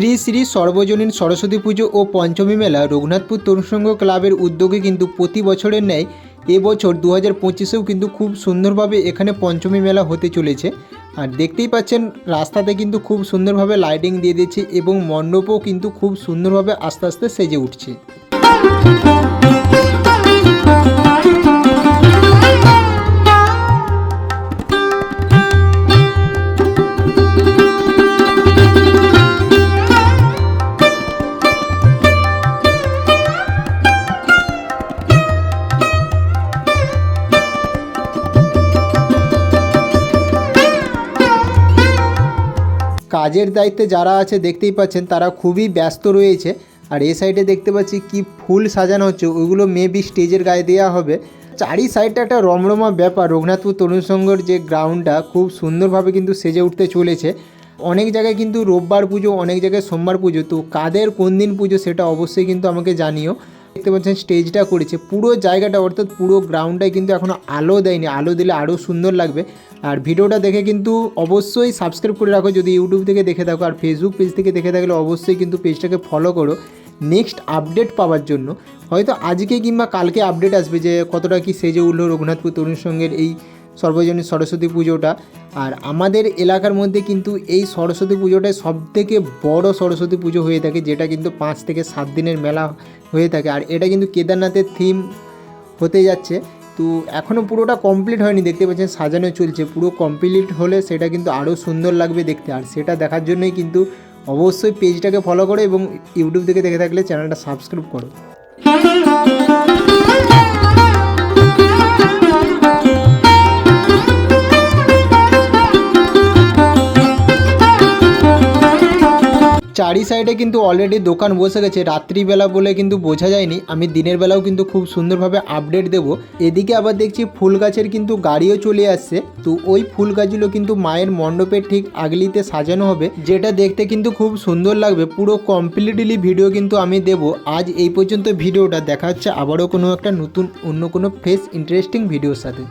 শ্রী শ্রী সর্বজনীন সরস্বতী পুজো ও পঞ্চমী মেলা রঘুনাথপুর তরুণ সংঘ ক্লাবের উদ্যোগে কিন্তু প্রতি বছরের ন্যায় এবছর দু হাজার পঁচিশেও কিন্তু খুব সুন্দরভাবে এখানে পঞ্চমী মেলা হতে চলেছে। আর দেখতেই পাচ্ছেন, রাস্তাতে কিন্তু খুব সুন্দরভাবে লাইটিং দিয়ে দিয়েছে এবং মণ্ডপও কিন্তু খুব সুন্দরভাবে আস্তে আস্তে সেজে উঠছে। কাজের দায়িত্বে যারা আছে দেখতেই পাচ্ছেন তারা খুবই ব্যস্ত রয়েছে। আর এ সাইডে দেখতে পাচ্ছি কি ফুল সাজানো হচ্ছে, ওইগুলো মেবি স্টেজের গায়ে দেওয়া হবে। চারি সাইডটা একটা রমরমা ব্যাপার, রঘুনাথপুর তরুণ সংঘর যে গ্রাউন্ডটা খুব সুন্দরভাবে কিন্তু সেজে উঠতে চলেছে। অনেক জায়গায় কিন্তু রোববার পুজো, অনেক জায়গায় সোমবার পুজো, তো কাদের কোন দিন পুজো সেটা অবশ্যই কিন্তু আমাকে জানিও। দেখতে পাচ্ছেন, স্টেজটা করেছে। পুরো জায়গাটা, অর্থাৎ পুরো গ্রাউন্ডটাই কিন্তু এখনও আলো দেয়নি। আলো দিলে আরও সুন্দর লাগবে। আর ভিডিওটা দেখে কিন্তু অবশ্যই সাবস্ক্রাইব করে রাখো। যদি ইউটিউব থেকে দেখে থাকো আর ফেসবুক পেজ থেকে দেখে থাকলে অবশ্যই কিন্তু পেজটাকে ফলো করো। নেক্সট আপডেট পাওয়ার জন্য। হয়তো আজকে কিংবা কালকে আপডেট আসবে যে কতটা কি সেজে উঠল রঘুনাথপুর তরুণ সঙ্গের এই সর্বজনীন সরস্বতী পুজোটা। আর আমাদের এলাকার মধ্যে কিন্তু এই সরস্বতী পুজোটাই সব থেকে বড় সরস্বতী পুজো হয়ে থাকে, যেটা কিন্তু পাঁচ থেকে সাত দিনের মেলা হয়ে থাকে। আর এটা কিন্তু কেদারনাথের থিম হতে যাচ্ছে। তো এখনও পুরোটা কমপ্লিট হয়নি, দেখতে পাচ্ছেন সাজানো চলছে। পুরো কমপ্লিট হলে সেটা কিন্তু আরও সুন্দর লাগবে দেখতে। আর সেটা দেখার জন্যই কিন্তু অবশ্যই পেজটাকে ফলো করো এবং ইউটিউব থেকে দেখে থাকলে চ্যানেলটা সাবস্ক্রাইব করো। চারি সাইডে কিন্তু অলরেডি দোকান বসে গেছে। রাত্রিবেলা বলে কিন্তু বোঝা যায়নি। আমি দিনের বেলাও কিন্তু খুব সুন্দরভাবে আপডেট দেব। এদিকে আবার দেখছি ফুল গাছের কিন্তু গাড়িও চলে আসছে। তো ওই ফুল গাছগুলো কিন্তু মায়ের মণ্ডপের ঠিক আগলিতে সাজানো হবে। যেটা দেখতে কিন্তু খুব সুন্দর লাগবে। পুরো কমপ্লিটলি ভিডিও কিন্তু আমি দেব। আজ এই পর্যন্ত ভিডিওটা। দেখা হচ্ছে আবারও কোনো একটা নতুন, অন্য কোনো ফেস ইন্টারেস্টিং ভিডিওর সাথে।